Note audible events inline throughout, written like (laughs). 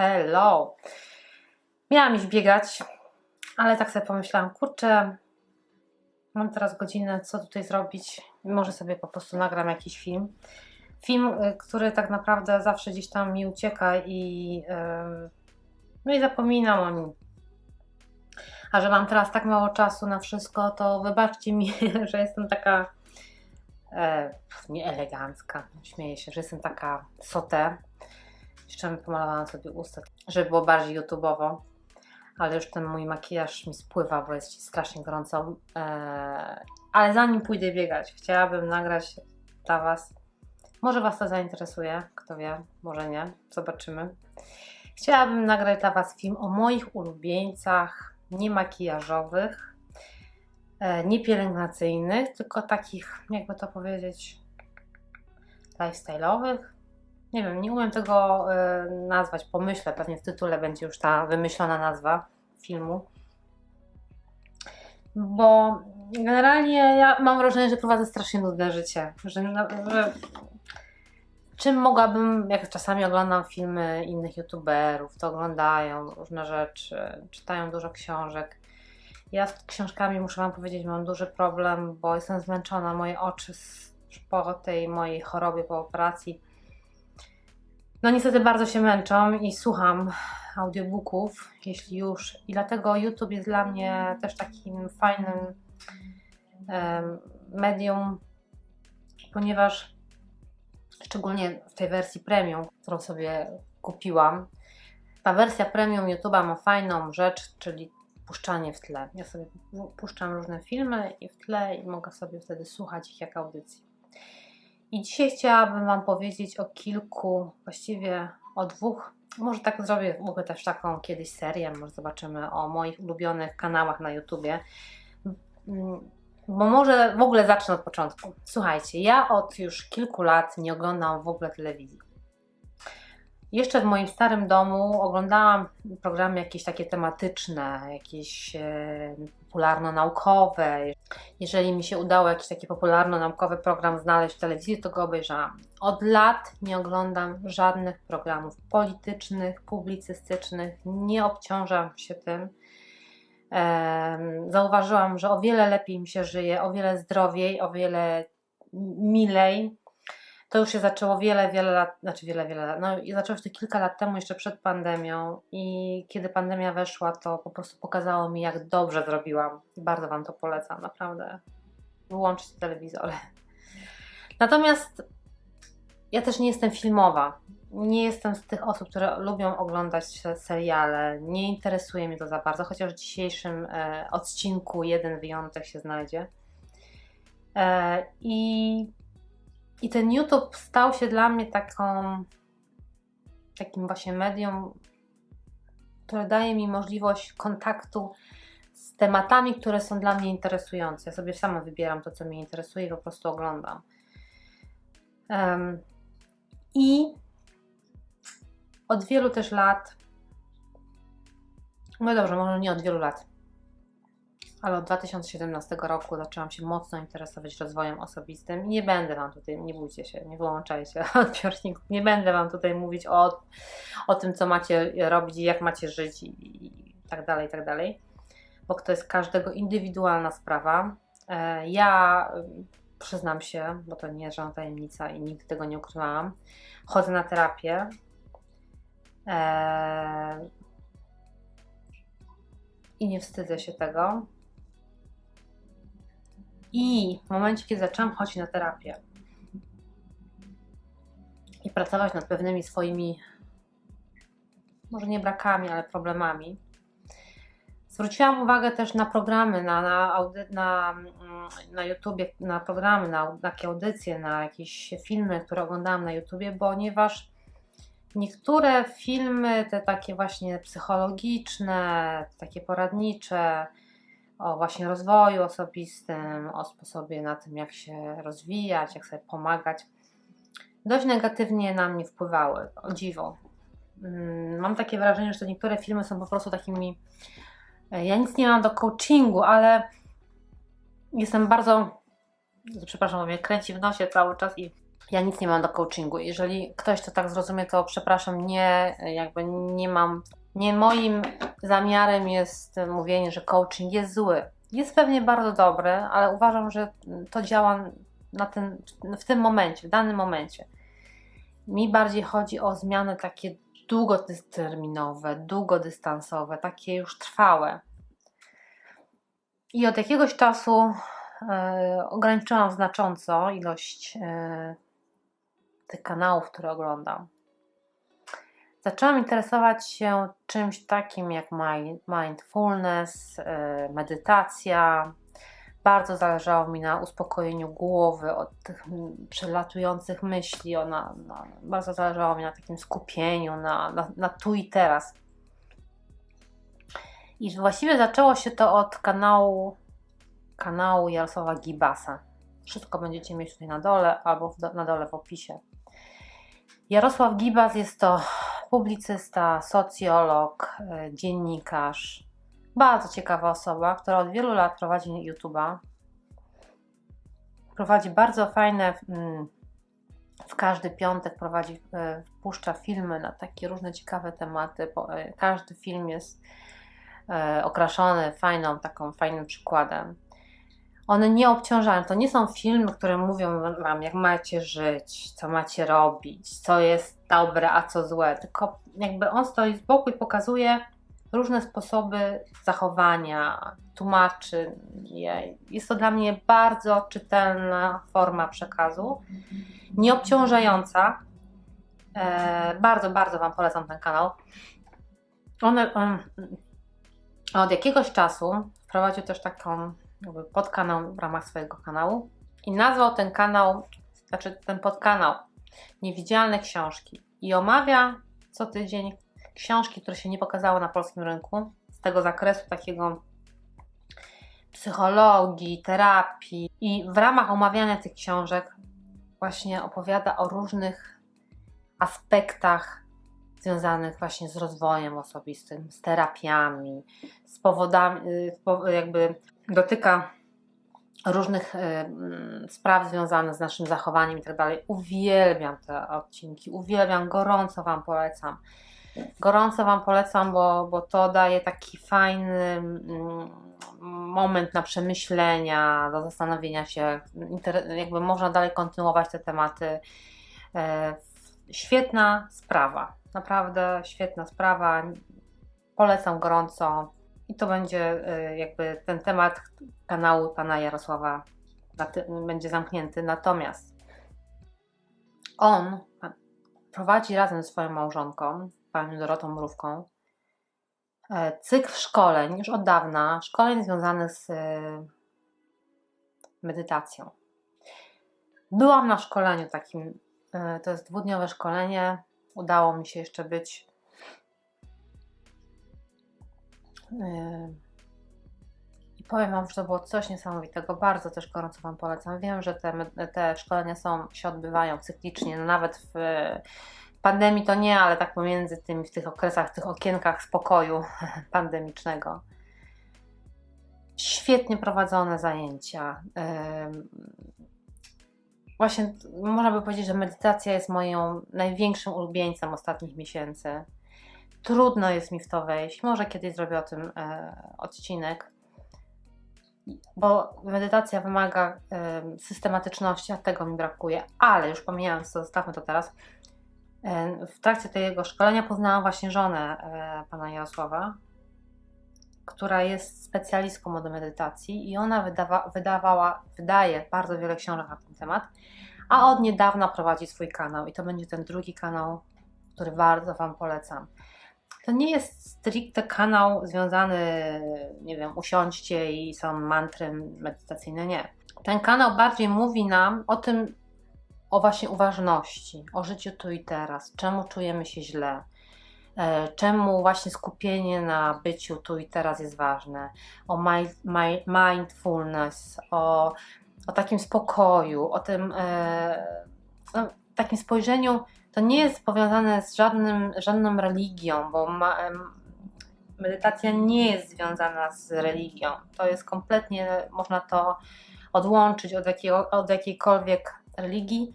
Hello! Miałam iść biegać, ale tak sobie pomyślałam, kurczę, mam teraz godzinę, co tutaj zrobić? Może sobie po prostu nagram jakiś film. Film, y, który tak naprawdę zawsze gdzieś tam mi ucieka i, no i zapominam o nim. A że mam teraz tak mało czasu na wszystko, to wybaczcie mi, (laughs) że jestem taka e, nieelegancka. Śmieję się, że jestem taka sotę. Jeszcze pomalowałam sobie usta, żeby było bardziej YouTube'owo. Ale już ten mój makijaż mi spływa, bo jest strasznie gorąco. E, ale zanim pójdę biegać, chciałabym nagrać dla Was. Może Was to zainteresuje, kto wie, może nie, zobaczymy. Chciałabym nagrać dla Was film o moich ulubieńcach niemakijażowych, e, nie pielęgnacyjnych, tylko takich, jakby to powiedzieć, lifestyle'owych. Nie wiem, nie umiem tego e, nazwać, pomyślę, pewnie w tytule będzie już ta wymyślona nazwa filmu. Bo generalnie ja mam wrażenie, że prowadzę strasznie nudne życie. Że, na- że czym mogłabym, jak czasami oglądam filmy innych youtuberów, to oglądają różne rzeczy, czytają dużo książek. Ja z książkami muszę Wam powiedzieć, mam duży problem, bo jestem zmęczona. Moje oczy po tej mojej chorobie, po operacji, no niestety bardzo się męczą i słucham audiobooków, jeśli już. I dlatego YouTube jest dla mnie też takim fajnym em, medium, ponieważ szczególnie w tej wersji premium, którą sobie kupiłam, ta wersja premium YouTube'a ma fajną rzecz, czyli puszczanie w tle. Ja sobie pu- puszczam różne filmy i w tle i mogę sobie wtedy słuchać ich jak audycji. I dzisiaj chciałabym Wam powiedzieć o kilku, właściwie o dwóch, może tak zrobię w ogóle też taką kiedyś serię, może zobaczymy o moich ulubionych kanałach na YouTubie. Bo może w ogóle zacznę od początku. Słuchajcie, ja od już kilku lat nie oglądam w ogóle telewizji. Jeszcze w moim starym domu oglądałam programy jakieś takie tematyczne, jakieś e, popularno-naukowe. Jeżeli mi się udało jakiś taki popularno-naukowy program znaleźć w telewizji, to go obejrzałam. Od lat nie oglądam żadnych programów politycznych, publicystycznych, nie obciążam się tym. Zauważyłam, że o wiele lepiej mi się żyje, o wiele zdrowiej, o wiele milej. To już się zaczęło wiele, wiele lat, znaczy wiele, wiele lat, no i zaczęło się to kilka lat temu, jeszcze przed pandemią i kiedy pandemia weszła, to po prostu pokazało mi, jak dobrze zrobiłam. Bardzo Wam to polecam, naprawdę. Wyłączcie telewizory. Natomiast ja też nie jestem filmowa. Nie jestem z tych osób, które lubią oglądać se- seriale. Nie interesuje mnie to za bardzo, chociaż w dzisiejszym e, odcinku jeden wyjątek się znajdzie. E, I i ten YouTube stał się dla mnie taką, takim właśnie medium, które daje mi możliwość kontaktu z tematami, które są dla mnie interesujące. Ja sobie sama wybieram to, co mnie interesuje i po prostu oglądam. Em, I od wielu też lat, no dobrze, może nie od wielu lat, ale od 2017 roku zaczęłam się mocno interesować rozwojem osobistym. Nie będę Wam tutaj, nie bójcie się, nie wyłączajcie (laughs) odbiorników, nie będę Wam tutaj mówić o, o tym, co macie robić i jak macie żyć i, i tak dalej, i tak dalej, bo to jest każdego indywidualna sprawa. E, Ja y, przyznam się, bo to nie jest żadna tajemnica i nigdy tego nie ukrywałam, chodzę na terapię. E, I nie wstydzę się tego. I w momencie, kiedy zaczęłam chodzić na terapię i pracować nad pewnymi swoimi, może nie brakami, ale problemami, zwróciłam uwagę też na programy, na, na, audy, na, mm, na YouTubie, na programy, na, na takie audycje, na jakieś filmy, które oglądałam na YouTubie, ponieważ niektóre filmy, te takie właśnie psychologiczne, takie poradnicze, o właśnie rozwoju osobistym, o sposobie na tym, jak się rozwijać, jak sobie pomagać, dość negatywnie na mnie wpływały. O dziwo. Mm, Mam takie wrażenie, że niektóre filmy są po prostu takimi. Ja nic nie mam do coachingu, ale jestem bardzo. Przepraszam, bo mnie kręci w nosie cały czas i Ja nic nie mam do coachingu. Jeżeli ktoś to tak zrozumie, to przepraszam, nie, jakby nie mam, nie moim zamiarem jest mówienie, że coaching jest zły. Jest pewnie bardzo dobry, ale uważam, że to działa na ten, w tym momencie, w danym momencie. Mi bardziej chodzi o zmiany takie długoterminowe, długodystansowe, takie już trwałe. I od jakiegoś czasu e, ograniczyłam znacząco ilość e, tych kanałów, które oglądam. Zaczęłam interesować się czymś takim jak mindfulness, e, medytacja. Bardzo zależało mi na uspokojeniu głowy od tych przelatujących myśli. Ona, na, bardzo zależało mi na takim skupieniu, na, na, na tu i teraz. I właściwie zaczęło się to od kanału, kanału Jarosława Gibasa. Wszystko będziecie mieć tutaj na dole albo na dole w opisie. Jarosław Gibas jest to publicysta, socjolog, e, dziennikarz. Bardzo ciekawa osoba, która od wielu lat prowadzi YouTube'a. Prowadzi bardzo fajne, mm, w każdy piątek prowadzi, e, wpuszcza filmy na takie różne ciekawe tematy. E, każdy film jest okraszony fajną, taką fajnym przykładem one nie obciążają. To nie są filmy, które mówią wam, jak macie żyć, co macie robić, co jest dobre, a co złe. Tylko jakby on stoi z boku i pokazuje różne sposoby zachowania, tłumaczy je. Jest to dla mnie bardzo czytelna forma przekazu, nieobciążająca. E, bardzo, bardzo Wam polecam ten kanał. On, on od jakiegoś czasu wprowadził też taką jakby podkanał w ramach swojego kanału. I nazwał ten kanał, znaczy ten podkanał Niewidzialne Książki. I omawia co tydzień książki, które się nie pokazały na polskim rynku z tego zakresu takiego psychologii, terapii. I w ramach omawiania tych książek właśnie opowiada o różnych aspektach związanych właśnie z rozwojem osobistym, z terapiami, z powodami, y, jakby dotyka różnych y, mm, spraw związanych z naszym zachowaniem i tak dalej. Uwielbiam te odcinki, uwielbiam, gorąco Wam polecam. Gorąco Wam polecam, bo, bo to daje taki fajny mm, moment na przemyślenia, do zastanowienia się, jakby można dalej kontynuować te tematy. E, świetna sprawa, naprawdę świetna sprawa. Polecam gorąco. I to będzie y, jakby ten temat kanału pana Jarosława będzie zamknięty. Natomiast on prowadzi razem ze swoją małżonką, panią Dorotą Mrówką, e, cykl szkoleń już od dawna, szkoleń związanych z y, medytacją. Byłam na szkoleniu takim, to jest dwudniowe szkolenie. Udało mi się jeszcze być I powiem Wam, że to było coś niesamowitego. Bardzo też gorąco Wam polecam. Wiem, że te, te szkolenia są, się odbywają cyklicznie, no nawet w pandemii to nie, ale tak pomiędzy tymi, w tych okresach, w tych okienkach spokoju (laughs) pandemicznego. Świetnie prowadzone zajęcia. Yy, właśnie można by powiedzieć, że medytacja jest moją największym ulubieńcem ostatnich miesięcy. Trudno jest mi w to wejść. Może kiedyś zrobię o tym e, odcinek, bo medytacja wymaga e, systematyczności, a tego mi brakuje. Ale już pomijając to, zostawmy to teraz. E, w trakcie tego szkolenia poznałam właśnie żonę e, pana Jarosława, która jest specjalistką od medytacji i ona wydawa, wydawała, wydaje bardzo wiele książek na ten temat, a od niedawna prowadzi swój kanał i to będzie ten drugi kanał, który bardzo Wam polecam. To nie jest stricte kanał związany, nie wiem, usiądźcie i są mantry medytacyjne, nie. Ten kanał bardziej mówi nam o tym, o właśnie uważności, o życiu tu i teraz, czemu czujemy się źle, e, czemu właśnie skupienie na byciu tu i teraz jest ważne, o mindfulness, o, o takim spokoju, o tym e, no, takim spojrzeniu to nie jest powiązane z żadnym, żadną religią, bo ma, medytacja nie jest związana z religią. To jest kompletnie, można to odłączyć od, jakiego, od jakiejkolwiek religii.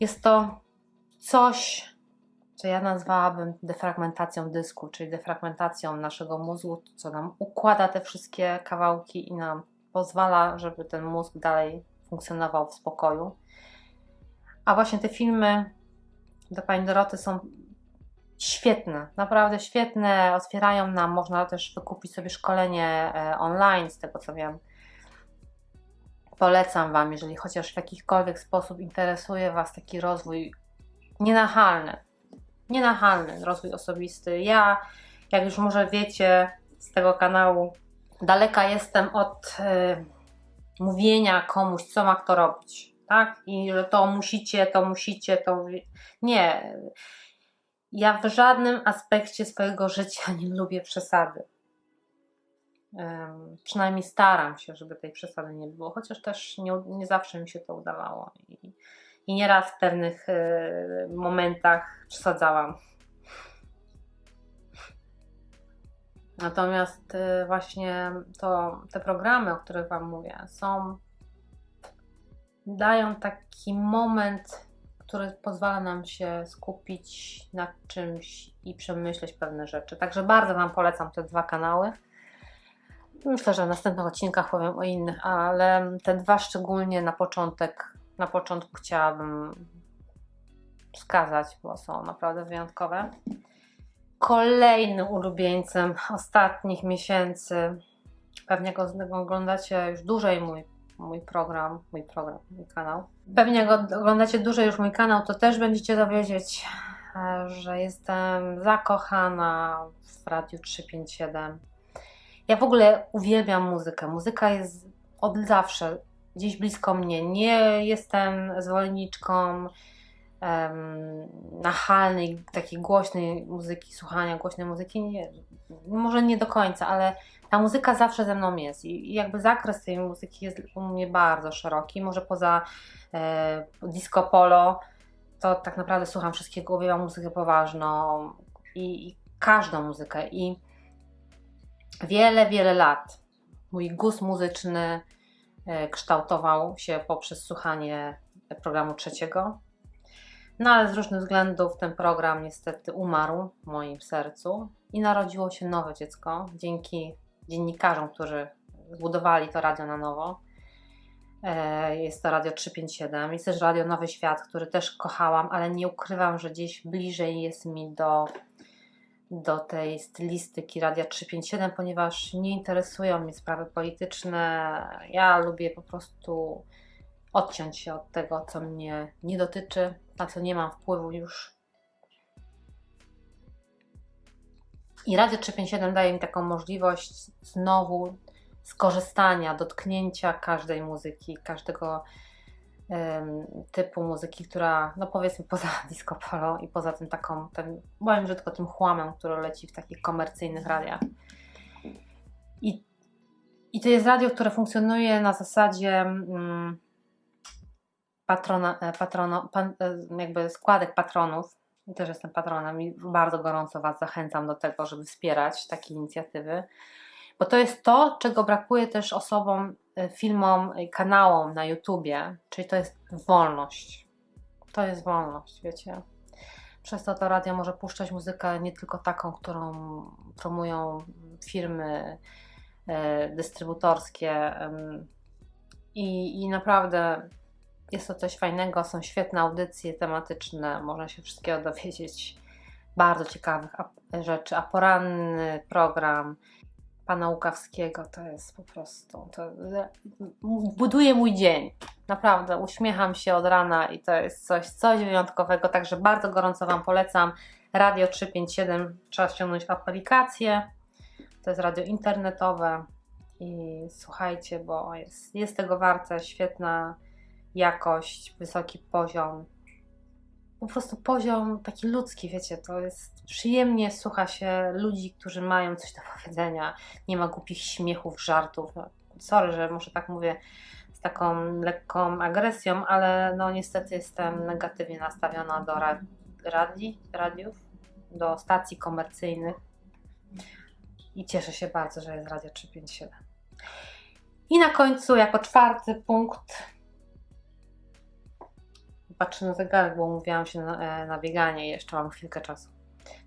Jest to coś, co ja nazwałabym defragmentacją dysku, czyli defragmentacją naszego mózgu, co nam układa te wszystkie kawałki i nam pozwala, żeby ten mózg dalej funkcjonował w spokoju. A właśnie te filmy do pani Doroty są świetne, naprawdę świetne. Otwierają nam, można też wykupić sobie szkolenie e, online, z tego co wiem. Polecam Wam, jeżeli chociaż w jakikolwiek sposób interesuje Was taki rozwój nienachalny, nienachalny rozwój osobisty. Ja, jak już może wiecie z tego kanału, daleka jestem od y, mówienia komuś, co ma kto robić, tak? I że to musicie, to musicie, to. Nie. Ja w żadnym aspekcie swojego życia nie lubię przesady. Ym, przynajmniej staram się, żeby tej przesady nie było, chociaż też nie, nie zawsze mi się to udawało. I, i nieraz w pewnych y, momentach przesadzałam. Natomiast y, właśnie to, te programy, o których Wam mówię, są dają taki moment, który pozwala nam się skupić nad czymś i przemyśleć pewne rzeczy. Także bardzo Wam polecam te dwa kanały. Myślę, że w następnych odcinkach powiem o innych, ale te dwa szczególnie na początek, na początku chciałabym wskazać, bo są naprawdę wyjątkowe. Kolejnym ulubieńcem ostatnich miesięcy, pewnie go oglądacie już dłużej mój, mój program, mój program, mój kanał. Pewnie go oglądacie dłużej już mój kanał, to też będziecie dowiedzieć, e, że jestem zakochana w Radiu 357. Ja w ogóle uwielbiam muzykę. Muzyka jest od zawsze gdzieś blisko mnie. Nie jestem zwolenniczką um, nachalnej, takiej głośnej muzyki, słuchania głośnej muzyki. Nie, może nie do końca, ale ta muzyka zawsze ze mną jest i jakby zakres tej muzyki jest u mnie bardzo szeroki. Może poza e, disco polo, to tak naprawdę słucham wszystkiego, uwielbiam muzykę poważną i, i każdą muzykę i wiele, wiele lat mój gust muzyczny e, kształtował się poprzez słuchanie programu trzeciego. No ale z różnych względów ten program niestety umarł w moim sercu i narodziło się nowe dziecko dzięki dziennikarzom, którzy zbudowali to radio na nowo. E, jest to Radio 357, jest też Radio Nowy Świat, który też kochałam, ale nie ukrywam, że gdzieś bliżej jest mi do do tej stylistyki Radia 357, ponieważ nie interesują mnie sprawy polityczne. Ja lubię po prostu odciąć się od tego, co mnie nie dotyczy, na co nie mam wpływu już. I Radio 357 daje mi taką możliwość znowu skorzystania, dotknięcia każdej muzyki, każdego typu muzyki, która, no powiedzmy, poza (laughs) disco polo i poza tym taką, tym, powiem brzydko, tym chłamem, który leci w takich komercyjnych radiach. I, i to jest radio, które funkcjonuje na zasadzie mm, patrona, e, patrono, pan, e, jakby składek patronów. I też jestem patronem i bardzo gorąco Was zachęcam do tego, żeby wspierać takie inicjatywy, bo to jest to, czego brakuje też osobom E, filmom, kanałom na YouTubie, czyli to jest wolność. To jest wolność, wiecie. Przez to to radio może puszczać muzykę nie tylko taką, którą promują firmy dystrybutorskie. I, I naprawdę jest to coś fajnego, są świetne audycje tematyczne, można się wszystkiego dowiedzieć, bardzo ciekawych rzeczy, a poranny program pana Łukawskiego to jest po prostu, to buduje mój dzień. Naprawdę, uśmiecham się od rana i to jest coś, coś wyjątkowego, także bardzo gorąco Wam polecam. Radio 357, trzeba ściągnąć aplikację, to jest radio internetowe i słuchajcie, bo jest, jest tego warte, świetna jakość, wysoki poziom po prostu poziom taki ludzki, wiecie, to jest przyjemnie słucha się ludzi, którzy mają coś do powiedzenia, nie ma głupich śmiechów, żartów. No, sorry, że może tak mówię z taką lekką agresją, ale no niestety jestem negatywnie nastawiona do radi, radiów, do stacji komercyjnych i cieszę się bardzo, że jest Radio 357. I na końcu, jako czwarty punkt, patrzę na zegarek, bo umówiłam się na, e, na bieganie jeszcze mam chwilkę czasu.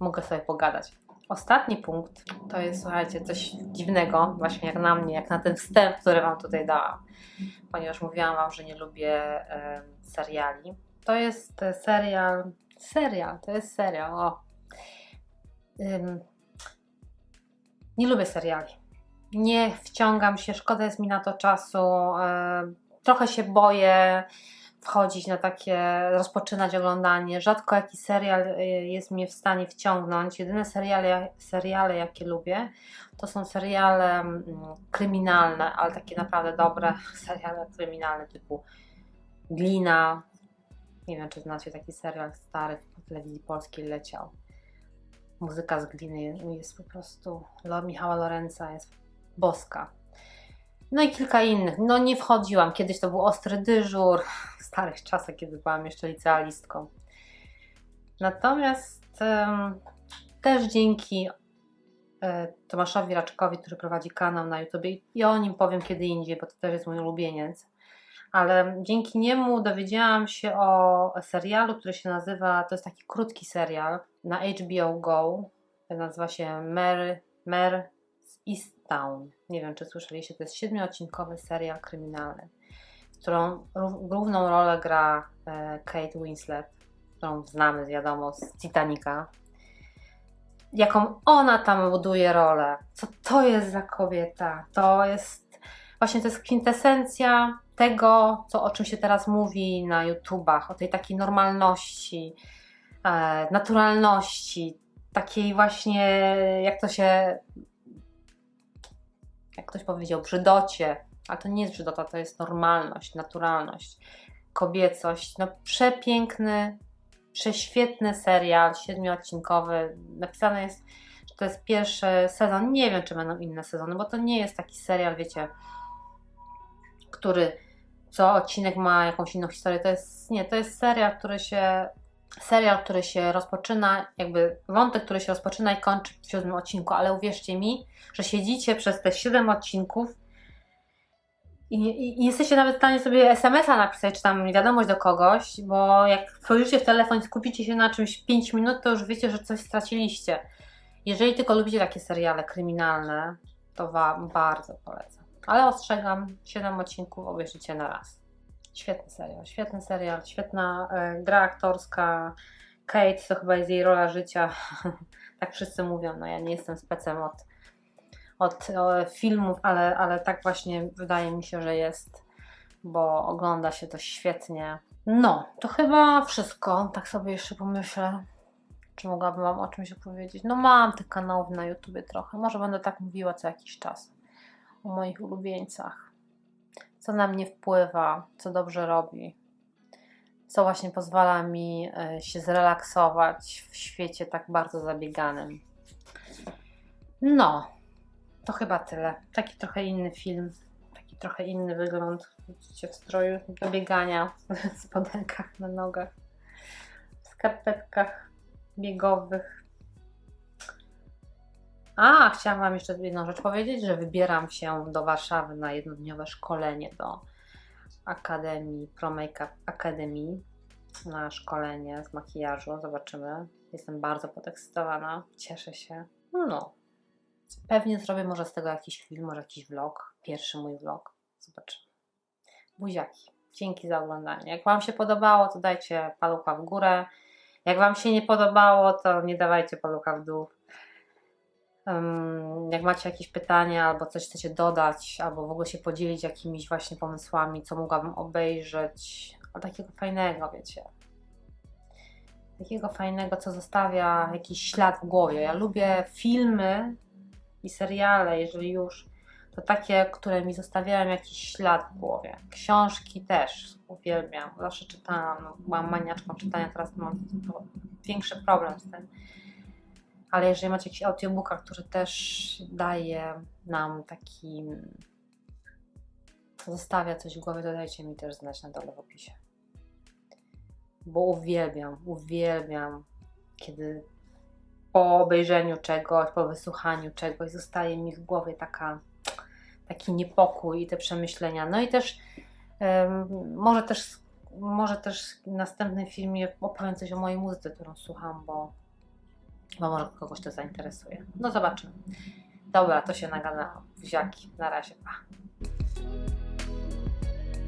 Mogę sobie pogadać. Ostatni punkt to jest, słuchajcie, coś dziwnego, właśnie jak na mnie, jak na ten wstęp, który Wam tutaj dałam, ponieważ mówiłam Wam, że nie lubię e, seriali. To jest e, serial, serial, to jest serial, o. Ym, nie lubię seriali. Nie wciągam się, szkoda jest mi na to czasu. E, trochę się boję wchodzić na takie, rozpoczynać oglądanie. Rzadko jaki serial y, jest mnie w stanie wciągnąć. Jedyne seriale, seriale jakie lubię, to są seriale mm, kryminalne, ale takie naprawdę dobre (laughs) seriale kryminalne typu Glina. Nie wiem, czy znacie taki serial stary w telewizji polskiej leciał. Muzyka z Gliny jest po prostu, Michała Lorenza jest boska. No i kilka innych. No nie wchodziłam. Kiedyś to był ostry dyżur, w starych czasach, kiedy byłam jeszcze licealistką. Natomiast um, też dzięki e, Tomaszowi Raczkowi, który prowadzi kanał na YouTube i o nim powiem kiedy indziej, bo to też jest mój ulubieniec. Ale dzięki niemu dowiedziałam się o serialu, który się nazywa, to jest taki krótki serial na HBO Go. Nazywa się Mary, Mare East Town. Nie wiem, czy słyszeliście, to jest siedmioodcinkowy serial kryminalny, którą główną rolę gra e, Kate Winslet, którą znamy, wiadomo, z Titanica. Jaką ona tam buduje rolę, co to jest za kobieta, to jest właśnie to jest kwintesencja tego, co, o czym się teraz mówi na YouTubach, o tej takiej normalności, e, naturalności, takiej właśnie, jak to się jak ktoś powiedział, brzydocie, ale to nie jest brzydota, to jest normalność, naturalność, kobiecość. No przepiękny, prześwietny serial, siedmioodcinkowy. Napisane jest, że to jest pierwszy sezon. Nie wiem, czy będą inne sezony, bo to nie jest taki serial, wiecie, który co odcinek ma jakąś inną historię. To jest, nie, to jest serial, który się serial, który się rozpoczyna, jakby wątek, który się rozpoczyna i kończy w siódmym odcinku, ale uwierzcie mi, że siedzicie przez te siedem odcinków i, i, i jesteście nawet w stanie sobie SMS-a napisać, czy tam wiadomość do kogoś, bo jak wchodzicie w telefon i skupicie się na czymś 5 minut, to już wiecie, że coś straciliście. Jeżeli tylko lubicie takie seriale kryminalne, to Wam bardzo polecam. Ale ostrzegam, 7 odcinków obejrzycie na raz. Świetny serial, świetny serial, świetna e, gra aktorska. Kate to chyba jest jej rola życia. (laughs) tak wszyscy mówią. No ja nie jestem specem od, od filmów, ale, ale tak właśnie wydaje mi się, że jest, bo ogląda się to świetnie. No, to chyba wszystko. Tak sobie jeszcze pomyślę, czy mogłabym Wam o czymś opowiedzieć. No mam tych kanałów na YouTubie trochę. Może będę tak mówiła co jakiś czas o moich ulubieńcach co na mnie wpływa, co dobrze robi, co właśnie pozwala mi e, się zrelaksować w świecie tak bardzo zabieganym. No, to chyba tyle. Taki trochę inny film, taki trochę inny wygląd. Widzicie w stroju do biegania, w spodenkach na nogach, w skarpetkach biegowych. A, chciałam Wam jeszcze jedną rzecz powiedzieć, że wybieram się do Warszawy na jednodniowe szkolenie do Akademii Pro Makeup Academy na szkolenie z makijażu. Zobaczymy. Jestem bardzo podekscytowana. Cieszę się. No. Pewnie zrobię może z tego jakiś film, może jakiś vlog. Pierwszy mój vlog. Zobaczymy. Buziaki. Dzięki za oglądanie. Jak Wam się podobało, to dajcie palucha w górę. Jak Wam się nie podobało, to nie dawajcie palucha w dół. Jak macie jakieś pytania albo coś chcecie dodać, albo w ogóle się podzielić jakimiś właśnie pomysłami, co mogłabym obejrzeć, a takiego fajnego, wiecie. Takiego fajnego, co zostawia jakiś ślad w głowie. Ja lubię filmy i seriale, jeżeli już, to takie, które mi zostawiają jakiś ślad w głowie. Książki też uwielbiam. Zawsze czytałam, no, byłam maniaczką czytania, teraz mam większy problem z tym ale jeżeli macie jakiś audiobooka, który też daje nam taki zostawia coś w głowie, to dajcie mi też znać na dole w opisie. Bo uwielbiam, uwielbiam, kiedy po obejrzeniu czegoś, po wysłuchaniu czegoś zostaje mi w głowie taka, taki niepokój i te przemyślenia. No i też um, może też może też w następnym filmie opowiem coś o mojej muzyce, którą słucham, bo, bo może kogoś to zainteresuje. No zobaczymy. Dobra, to się nagada. Wziaki. Na razie. Pa.